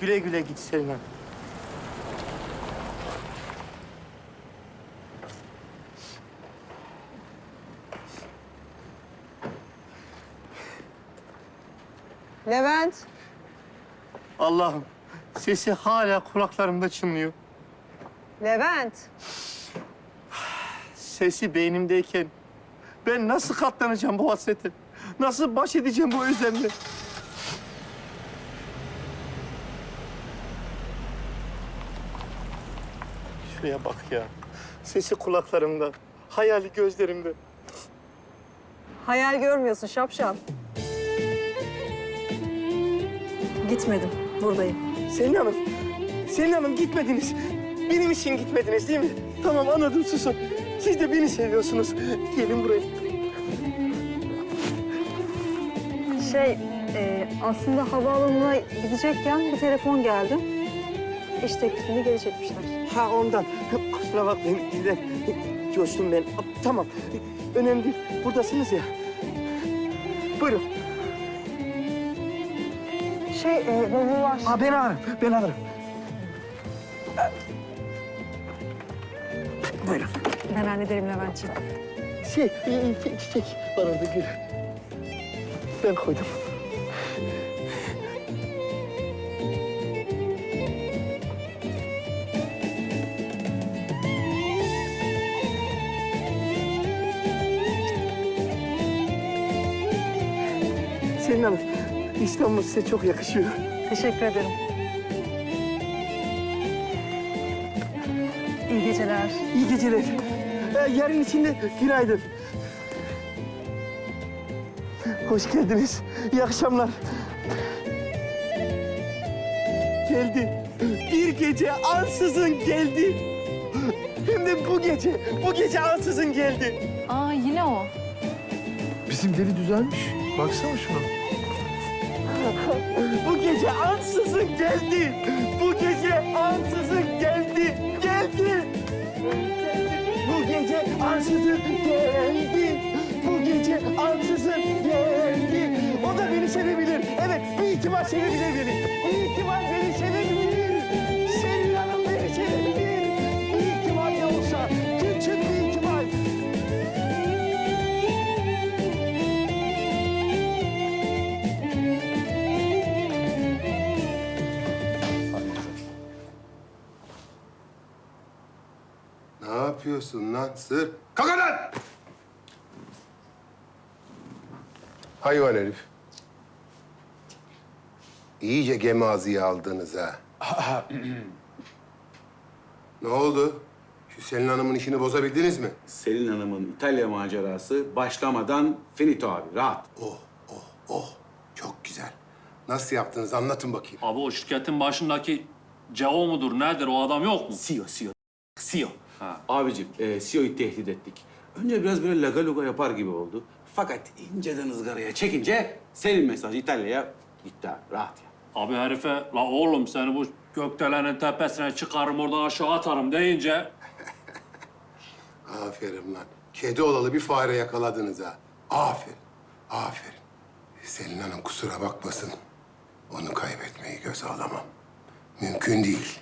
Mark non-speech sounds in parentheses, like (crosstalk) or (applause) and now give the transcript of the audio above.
Güle güle git Selin Hanım. Levent. Allah'ım sesi hala kulaklarımda çınlıyor. Levent. Sesi beynimdeyken ben nasıl katlanacağım bu hasrete? Nasıl baş edeceğim bu özlemle? Şuraya bak ya. Sesi kulaklarımda, hayali gözlerimde. Hayal görmüyorsun şapşal. Gitmedim. Buradayım. Selin Hanım, Selin Hanım gitmediniz. Benim için gitmediniz değil mi? Tamam anladım susun. Siz de beni seviyorsunuz. Gelin buraya. Şey, e, aslında havaalanına gidecekken bir telefon geldi. İş teklifini geri çekmişler. Ha ondan. Kusura bakmayın Dilber. Coştum ben. Tamam. Önemli değil. Buradasınız ya. Buyurun. Şey, e, bavullar. Ha ben alırım. Ben alırım. Buyurun. Ben hallederim Levent'ciğim. Şey, e, e, çiçek var orada gül. Ben koydum. Selin Hanım, İstanbul size çok yakışıyor. Teşekkür ederim. İyi geceler. İyi geceler. Ee, yarın içinde günaydın. Hoş geldiniz. İyi akşamlar. Geldi. Bir gece ansızın geldi. Hem de bu gece. Bu gece ansızın geldi. Aa yine o. Bizim deli düzelmiş. Baksana şuna. Bu gece ansızın geldi. Bu gece ansızın geldi. Geldi. Bu gece ansızın geldi. Bu gece ansızın geldi. O da beni sevebilir. Evet, bir ihtimal sevebilir beni. Bir ihtimal beni Ne yapıyorsun lan sır? Kalk lan! Hayvan herif. İyice gemi ağzıya aldınız ha. (clears throat) ne oldu? Şu Selin Hanım'ın işini bozabildiniz mi? Selin Hanım'ın İtalya macerası başlamadan finito abi, rahat. Oh, oh, oh. Çok güzel. Nasıl yaptınız anlatın bakayım. Abi o şirketin başındaki CEO mudur nedir o adam yok mu? CEO, CEO. CEO. Ha. Abicim, e, CEO'yu tehdit ettik. Önce biraz böyle laga luga yapar gibi oldu. Fakat inceden ızgaraya çekince Selin mesajı İtalya'ya gitti abi, rahat ya. Abi herife la oğlum seni bu gökdelenin tepesine çıkarım oradan aşağı atarım deyince (laughs) Aferin lan. Kedi olalı bir fare yakaladınız ha. Aferin, aferin. Selin Hanım kusura bakmasın. Onu kaybetmeyi göze alamam. Mümkün değil.